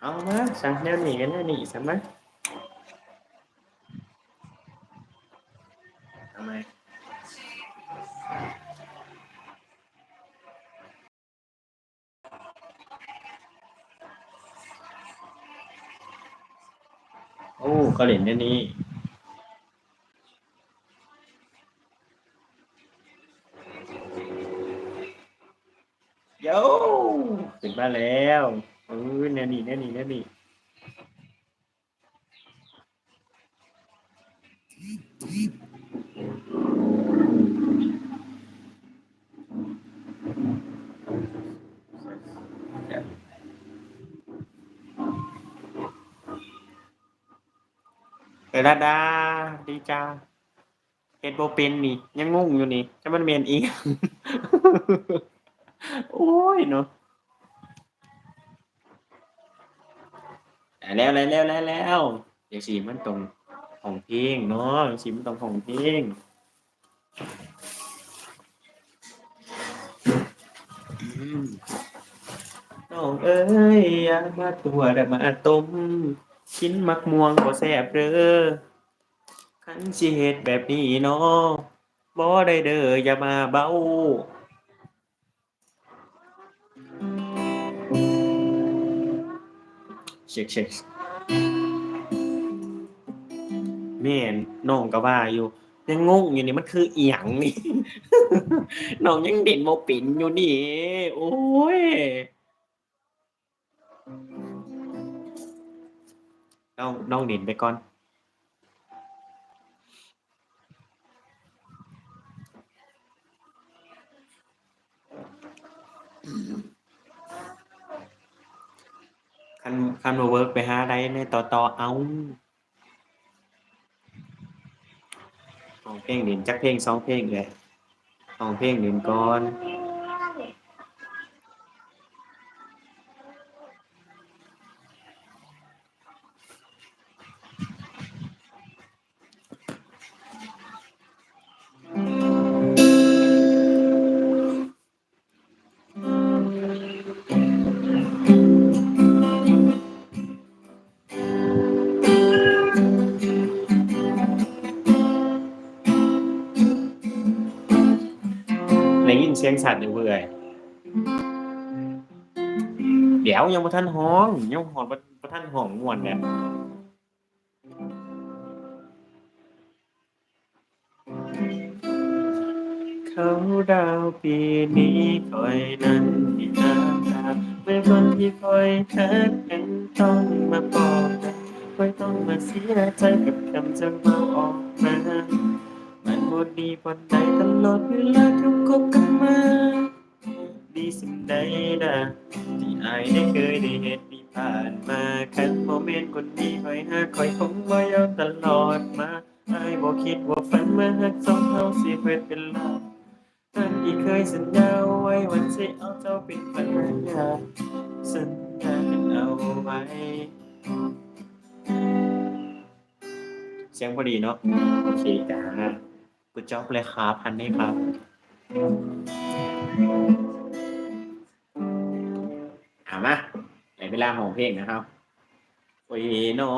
เอามาสังแนวนี้กันแนวนี้สั่งมาทำไมโอ้เขาเล่นแนวนี้โย่ถึงมาแล้ว ออแนวนี้แนวนี้แนวนี้เออดาดาดีจ้าเฮ็ดโบเป็นนี่ ยังงงอยู่นี่จะมันเมียนอีก โอ้ยเนาะ แล้วแล้วแล้วแล้วแล้วอย่างสีมันตรงของเพลงเนาะอย่างสีมันตรงของเพลงน้องเอ้ยอย่ามาตัวแต่มาต้มกินมักม่วงบ่แซ่บเด้อคันสิเฮ็ดแบบนี้เนาะบ่ได้เด้ออย่ามาเบ้า เช็คเช็คแม่นน้องก็ว่าอยู่ ยังงงอยู่นี่มันคืออียงนี่ น้องยังเด่นโมปินอยู่นี่ โอ้ยน้องน้องเด่นไปก่อน คันคันมาเวิร์กไปหาได้ในต่อต่อเอาของเพลงเด่นจักเพลงสองเพลงเลยของเพลงเด่นก่อน สียงสัตว์อยู่เบื่อยเดี๋ยวยังบ่ทันห้องยังหอนบ่บ่ทันห้องม่วนเนี่ยเขาดาวปีนี้คอยนั้นที่น้ำตาเมื่อคนที่คอยทักกันต้องมาบอกคอยต้องมาเสียใจกับคำจะมาออกมา ดีปานใดตลอดเวลาที่คบกันมา ดีสิ่งใดนะที่อายได้เคยได้เห็นที่ผ่านมาคันโมเมนต์คนดีคอยหาคอยคงบ่ยอมตลอดมาอายบ่คิดว่าฝันมาหักสองเฮาสิเปิดเป็นลมท่านที่เคยสัญญาไว้วันสิเอาเจ้าเป็นภรรยาสัญญากันเอาไว้เสียงพอดีเนาะโอเคจ้า กูจ็อบเลยครับพันนี่ครับอ่ามาในเวลาของเพลงนะครับโอ้ยนอ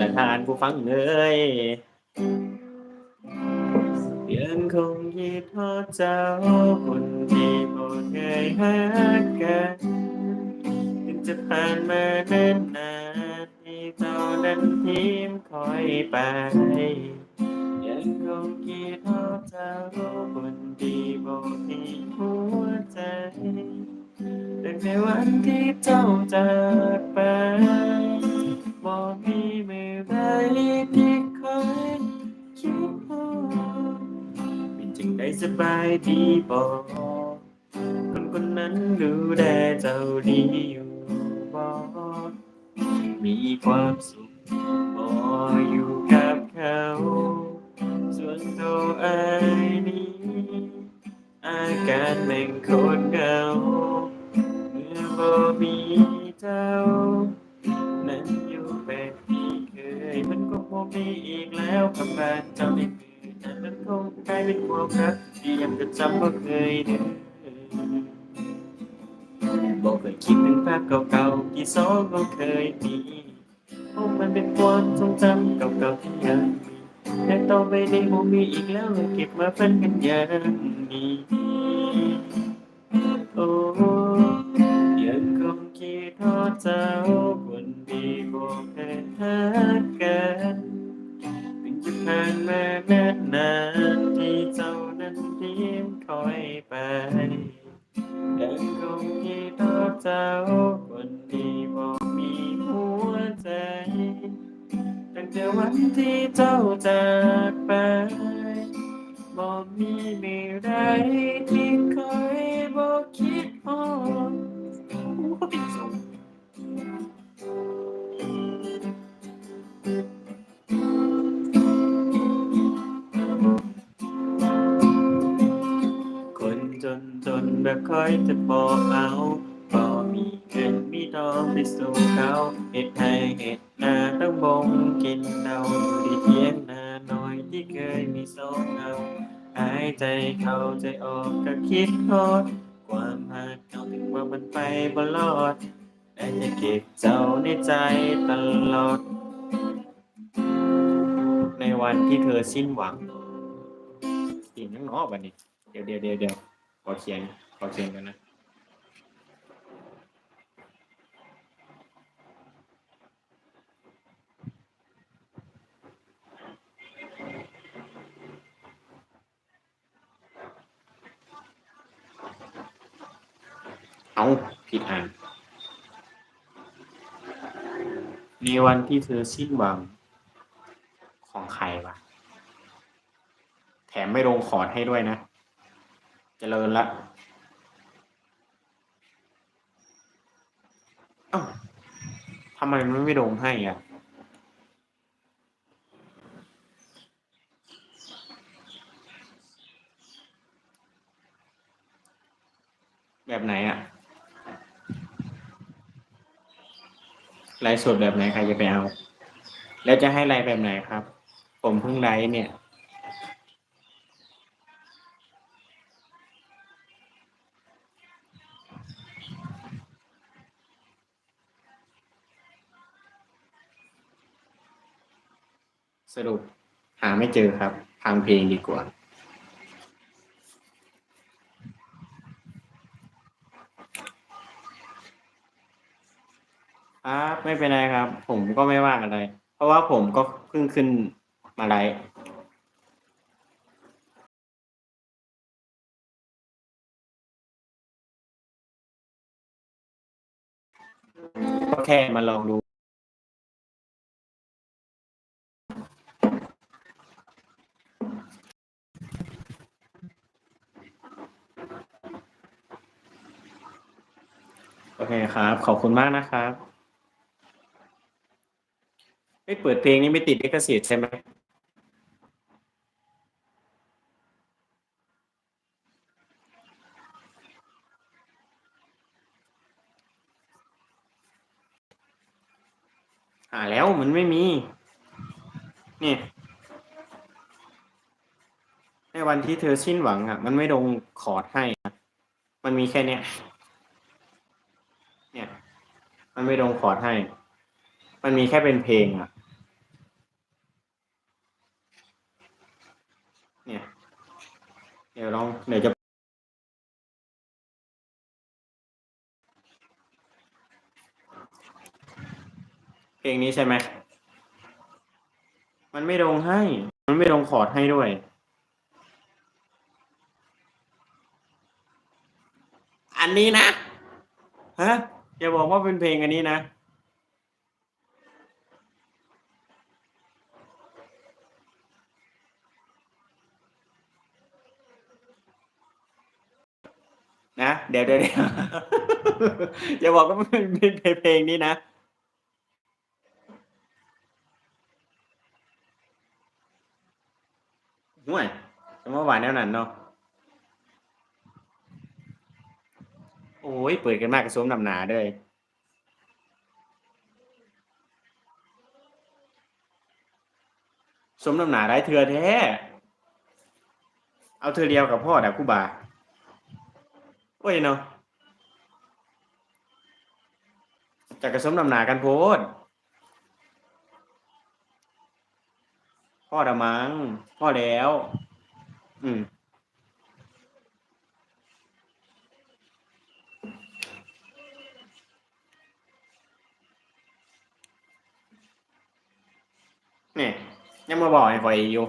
ละทานผู้ฟังเอ้ยยังคงคิดทอดเจ้าคนที่บ่เคยหากันถึงจะผ่านมาเนิ่นนานที่เจ้านั้นทิ้มคอยไป ยังคงคิดทอดเจ้าคนที่บ่มีหัวใจแต่วันที่เจ้าจากไปบ่มีมือใดที่คอยคิดพอเป็นจึงได้สบายดีบ่คนคนนั้นดูแลเจ้าดีอยู่บ่มีความสุขบ่อยู่กับเขา ส่วนตัวอายนี้อาการแม่งโคตรเหงาเมื่อบ่มีเจ้า นั้นอยู่แบบที่เคย มันก็คงมีอีกแล้วคำว่าเจ้าในมือนั้นมันคงกลายเป็นความรักที่ยังจะจำบ่เคยเด้อบ่เคยคิดถึงไปาพเก่าๆที่สองเราเคยมีโอ้มันเป็นความทรงจำเก่าๆที่ยัง แต่ต่อไปนี้คงมีอีกแล้วเลยเก็บมาเป็นกันอย่างนี้โอ้ยังคงคิดทอดเจ้าคนดีบอกเคยหากั คอยจะบอกเอาพอมีเงินมีทองไปสู่เขาเหตุให้เหตุนาต้องบงกินเราอยู่ที่เทียงนาหน่อยที่เคยมีสองเอาหายใจเข้าใจออกก็คิดโทอดความหักเอาถึงว่ามันไปบ่รอดแต่จะเก็บเจ้าในใจตลอด ในวันที่เธอสิ้นหวังอีกนังเนอกวันนี้ เดี๋ยวเดี๋ยวเดี๋ยวเดี๋ยวขอเขียน ขอเขียนกันนะ เอาผิดอันในวันที่เธอสิ้นหวังของใครวะ แถมไม่ลงคอร์ดให้ด้วยนะ เจริญละ อ้าทำไมมันไม่ลงให้อะแบบไหนอะไลฟ์สดแบบไหนใครจะไปเอา แล้วจะให้ไลฟ์แบบไหนครับ ผมเพิ่งไลฟ์เนี่ย รุปหาไม่เจอครับฟังเพลงดีกว่าครับไม่เป็นไรครับ ผมก็ไม่ว่าอะไร เพราะว่าผมก็เพิ่งขึ้นมาไลฟ์ก็แค่มาลองดู โอเคครับ ขอบคุณมากนะครับไม่เปิดเพลงนี้ไม่ติดลิขสิทธิ์ใช่ไหมหาแล้วมันไม่มี นี่ ในวันที่เธอสิ้นหวังอะ มันไม่ลงคอร์ดให้ มันมีแค่เนี้ย เนี่ย มันไม่ลงคอร์ดให้ มันมีแค่เป็นเพลงอะเนี่ย เดี๋ยวลองเดี๋ยวจะเพลงนี้ใช่ไหม มันไม่ลงให้ มันไม่ลงคอร์ดให้ด้วย อันนี้นะ ฮะ อย่าบอกว่าเป็นเพลงอันนี้นะ นะ เดี๋ยวเดี๋ยวเดี๋ยวอย่าบอกว่ามันเป็นเพลงนี้นะห่วยจะมาหวานแนวนั้นเนาะ โอ้ยเปิดกันมากกระสมนำหนาเลยสมน้ำหนาได้เถื่อแท้ เอาเธอเดียวกับพ่อดากูบา โอ้ยเนาะจากกระสมนำหนากันโพดพ่อดะมังพ่อแล้ว อืม นี่ยังมาบอกให้ข่อยอยู่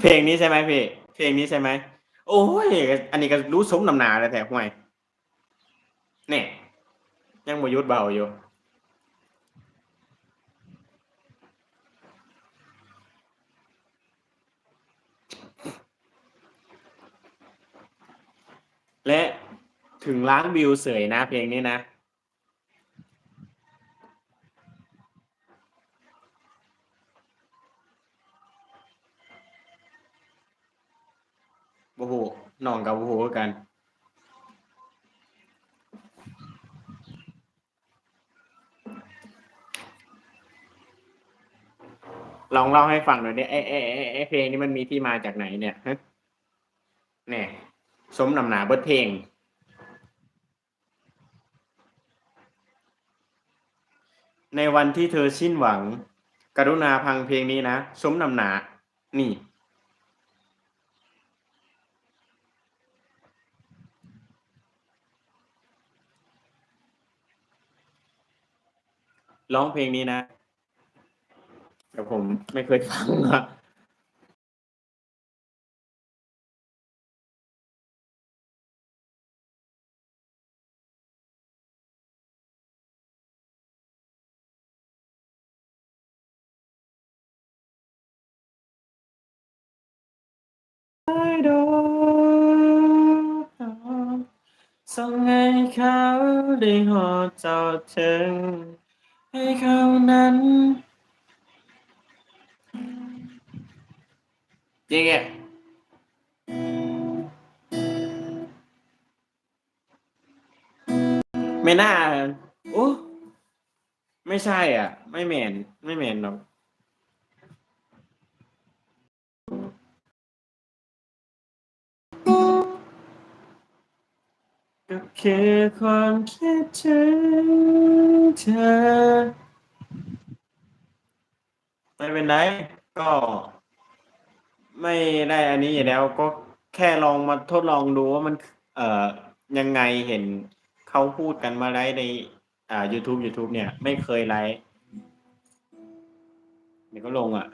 เพลงนี้ใช่ไหมพี่ เพลงนี้ใช่ไหม โอ้ย อันนี้ก็รู้สมนำหนาแล้วแต่ห่วยเนี่ยยังบยุดเบาอยู่และถึงล้านวิวเสยนะเพลงนี้นะ โอ้โหน้องกับโอ้โหคือกัน ลองเล่าให้ฟังหน่อยดิไอ้ไอ้ไอ้ไอ้เพลงนี้มันมีที่มาจากไหนเนี่ยฮะเนี่ยสมนำหนาเบิดเพลง ในวันที่เธอสิ้นหวัง กรุณาพังเพลงนี้นะ สมนำหนา นี่ ร้องเพลงนี้นะ แต่ผมไม่เคยฟังอะส่งให้เขาได้หอเจ้าถึง ให้เขานั้น ยังไงไม่น่าโอ้ไม่ใช่อะ ไม่แมนไม่แมนหรอกก็คือความคิดถึงเธอ ไม่เป็นไรก็ ไม่ได้อันนี้อยู่แล้วก็แค่ลองมาทดลองดูว่ามัน เอ่อยังไงเห็นเขาพูดกันมาไลฟ์ใน อ่า YouTube YouTube เนี่ย ไม่เคยไลฟ์เดี๋ยวก็ลงอะ